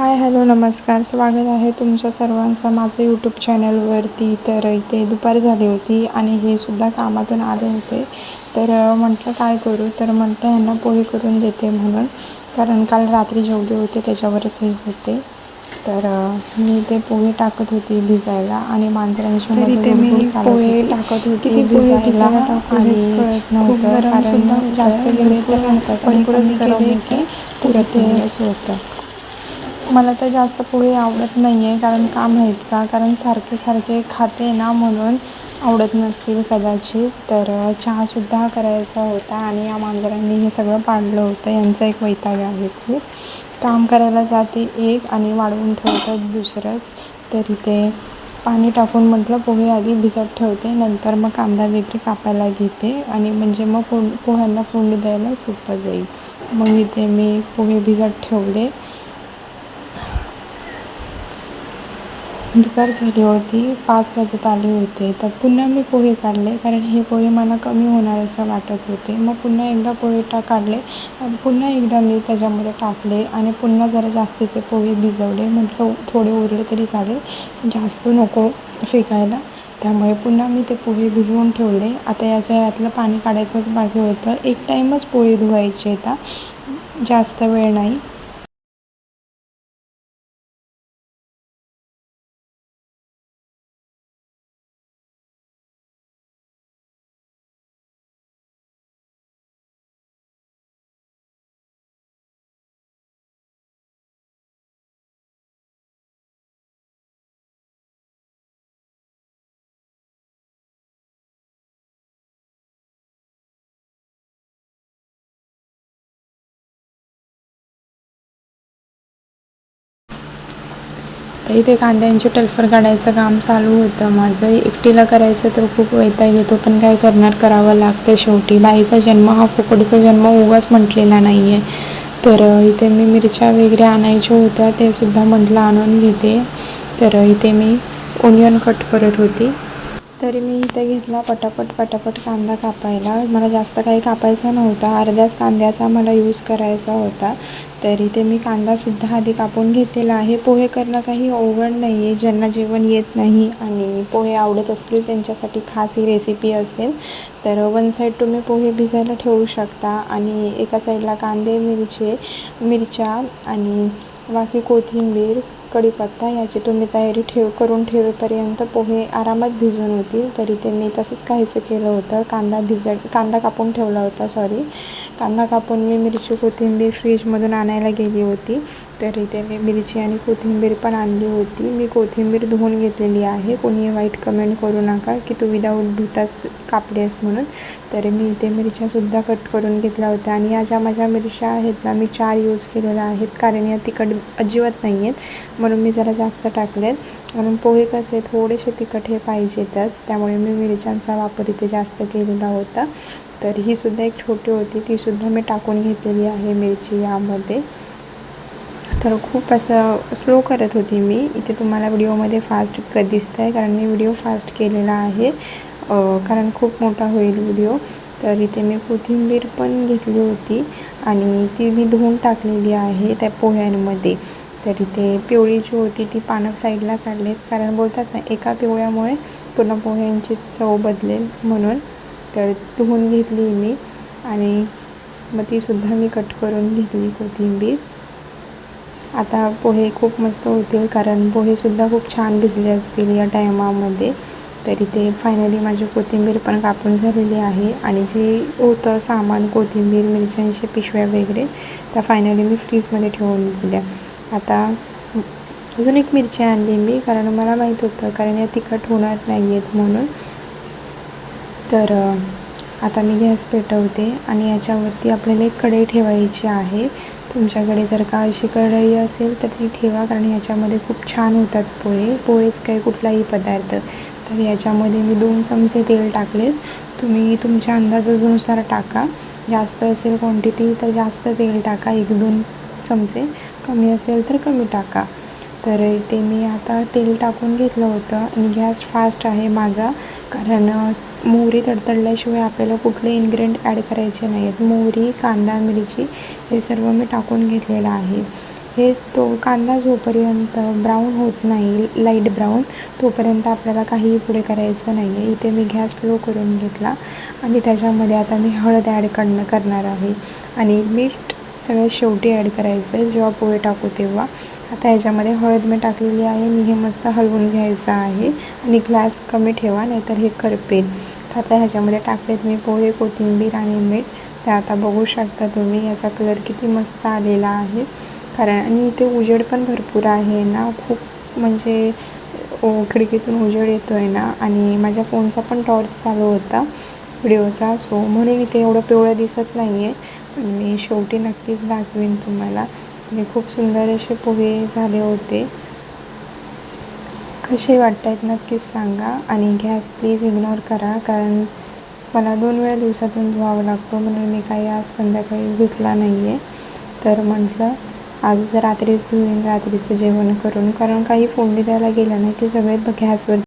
Hi hello नमस्कार. स्वागत आहे तुमच्या सर्वांचं माझं यूट्यूब चॅनलवरती तर इथे दुपार झाली होती आणि हे सुद्धा कामातून आले होते. तर म्हटलं काय करू? तर म्हटलं ह्यांना पोहे करून देते म्हणून. कारण काल रात्री जेवढे होते त्याच्यावरच हे होते. तर मी ते पोहे टाकत होती भिजायला आणि मांजरांची तर इथे मी पोहे टाकत होती भिजायला आणि खूप गरम सुद्धा जास्त. गेले तर कमी केले केले की पुरत होतं. मला तर जास्त पोहे आवडत नाही आहे कारण का माहीत का? कारण सारखे सारखे खाते ना म्हणून आवडत नसतील कदाचित. तर चहासुद्धा करायचा होता आणि या मांजरांनी हे सगळं पाडलं होतं. यांचा एक वैताग आहे खूप. काम करायला जाते एक आणि वाढवून ठेवतात दुसरंच. तरी ते पाणी टाकून म्हटलं पोहे आधी भिजत ठेवते नंतर मग कांदा वगैरे कापायला घेते आणि म्हणजे मग पो पोह्यांना फोडणी द्यायला सोपं जाईल. मग इथे मी पोहे भिजत ठेवले. दुपार झाली होती पाच वाजत आले होते. तर पुन्हा मी पोहे काढले कारण हे पोहे मला कमी होणार असं वाटत होते. मग पुन्हा एकदा पोहे टा काढले पुन्हा एकदा मी त्याच्यामध्ये टाकले आणि पुन्हा जरा जास्तीचे पोहे भिजवले. म्हटलं थोडे उरले तरी चालेल जास्त नको फेकायला. त्यामुळे पुन्हा मी ते पोहे भिजवून ठेवले. आता याचं यातलं पाणी काढायचंच बाकी होतं. एक टाईमच पोहे धुवायचे आता. जास्त वेळ नाही. तर इथे कांद्यांचे टल्फर काढायचं काम चालू होतं. माझं एकटीला करायचं तर खूप वैताग येतो पण काय करणार? करावं लागतं शेवटी. बाईचा जन्म हा फुकडीचा जन्म उगाच म्हटलेला नाही आहे तर इथे मी मिरच्या वगैरे आणायच्या होत्या ते सुद्धा म्हटलं आणून घेते. तर इथे मी ओनियन कट करत होती. तरी मी इथे घेतला पटापट पटापट कांदा कापायला. मला जास्त काही कापायचा नव्हता. अर्ध्याच कांद्याचा मला यूज करायचा होता. तरी ते मी कांदासुद्धा आधी कापून घेतलेला आहे. पोहे करणं काही अवघड नाही आहे ज्यांना जेवण येत नाही आणि पोहे आवडत असतील त्यांच्यासाठी खास ही रेसिपी असेल. तर वन साईड तुम्ही पोहे भिजायला ठेवू शकता आणि एका साईडला कांदे मिरचे मिरच्या आणि बाकी कोथिंबीर कढीपत्ता याची तुम्ही तयारी ठेव करून ठेवेपर्यंत पोहे आरामात भिजून होतील तरी ते मी तसंच काहीसं केलं होतं. कांदा भिजत कांदा कापून ठेवला होता सॉरी कांदा कापून मी मिरची कोथिंबीर फ्रीजमधून आणायला गेली होती. तरी ते मी मिरची आणि कोथिंबीर पण आणली होती. मी कोथिंबीर धुवून घेतलेली आहे. कोणी वाईट कमेंट करू नका की तू विदाऊट धुतास कापलीस म्हणून. तर मी इथे मिरच्यासुद्धा कट करून घेतल्या होत्या. आणि या ज्या माझ्या मिरच्या आहेत ना मी चार यूज केलेल्या आहेत. कारण या तिखट अजिबात नाही आहेत म्हणून मी जरा जास्त टाकलेत. म्हणून पोहे कसे थोडेसे तिखट हे पाहिजेतच. त्यामुळे मी मिरच्यांचा वापर इथे जास्त केलेला होता. तर ही सुद्धा एक छोटी होती. तीसुद्धा मी टाकून घेतलेली आहे मिरची यामध्ये. तर खूप असं स्लो करत होती मी. इथे तुम्हाला व्हिडिओमध्ये फास्ट क दिसतं आहे कारण मी व्हिडिओ फास्ट केलेला आहे. कारण खूप मोठा होईल व्हिडिओ. तर इथे मी कोथिंबीर पण घेतली होती आणि ती मी धुवून टाकलेली आहे त्या पोह्यांमध्ये. तर इथे पिवळी जी होती ती पानं साईडला काढलेत. कारण बोलतात ना एका पिवळ्यामुळे पूर्ण पोह्यांची चव बदलेल म्हणून. तर धुवून घेतली मी आणि मग तीसुद्धा मी कट करून घेतली कोथिंबीर. आता पोहे खूप मस्त होतील कारण पोहेसुद्धा खूप छान भिजले असतील या टायमामध्ये. तर इथे फायनली माझी कोथिंबीर पण कापून झालेली आहे. आणि जे होतं सामान कोथिंबीर मिरच्यांचे पिशव्या वगैरे त्या फायनली मी फ्रीजमध्ये ठेवून दिल्या. आता अजून एक मिरची आणली मी कारण मला माहीत होतं कारण या तिखट होणार नाही आहेत म्हणून. तर आता मी गॅस पेटवते आणि याच्यावरती आपल्याला एक कढई ठेवायची आहे. तुमच्याकडे जर का अशी कढई असेल तर ती ठेवा कारण ह्याच्यामध्ये खूप छान होतात पोहे पोहेच काही कुठलाही पदार्थ. तर याच्यामध्ये मी दोन चमचे तेल टाकले तुम्ही तुमच्या अंदाजानुसार टाका. जास्त असेल क्वांटिटी तर जास्त तेल टाका. एक दोन चमचे कमी असेल तर कमी टाका. तर इथे मी आता तेल टाकून घेतलं होतं आणि गॅस फास्ट आहे माझा. कारण मोहरी तडतडल्याशिवाय आपल्याला कुठले इन्ग्रेडियंट ॲड करायचे नाही आहेत मोहरी कांदा मिरची हे सर्व मी टाकून घेतलेलं आहे. हे तो कांदा जोपर्यंत ब्राऊन होत नाही लाइट ब्राऊन तोपर्यंत आपल्याला काहीही पुढे करायचं नाही आहे इथे मी गॅस स्लो करून घेतला आणि त्याच्यामध्ये आता मी हळद ॲड करणं करणार आहे. आणि मीठ सगळ्यात शेवटी ॲड करायचं. आहे जेव्हा पोहे टाकू तेव्हा. आता ह्याच्यामध्ये हळद मी टाकलेली आहे. आणि हे मस्त हलवून घ्यायचं आहे. आणि ग्लास कमी ठेवा नाहीतर हे करपेल. तर आता ह्याच्यामध्ये टाकलेत मी पोहे कोथिंबीर आणि मीठ. तर आता बघू शकता तुम्ही याचा कलर किती मस्त आलेला आहे. कारण आणि इथे उजेड पण भरपूर आहे ना. खूप म्हणजे ओ खिडकीतून उजेड येतो आहे ना. आणि माझ्या फोनचा पण टॉर्च चालू होता. व्हिडिओचा सो म्हणून इथे एवढं पिवळं दिसत नाही आहे पण मी शेवटी नक्कीच दाखवेन तुम्हाला. आणि खूप सुंदर असे पोहे झाले होते. कसे वाटत आहेत नक्कीच सांगा. आणि गॅस प्लीज इग्नोर करा कारण मला दोन वेळा दिवसातून धुवावा लागतो म्हणून मी काही आज संध्याकाळी धुतला नाही आहे तर म्हटलं आज रात्रीच धुईन रात्रीचं जेवण करून कारण काही फोडणी द्यायला गेलं ना की सगळे गॅसवर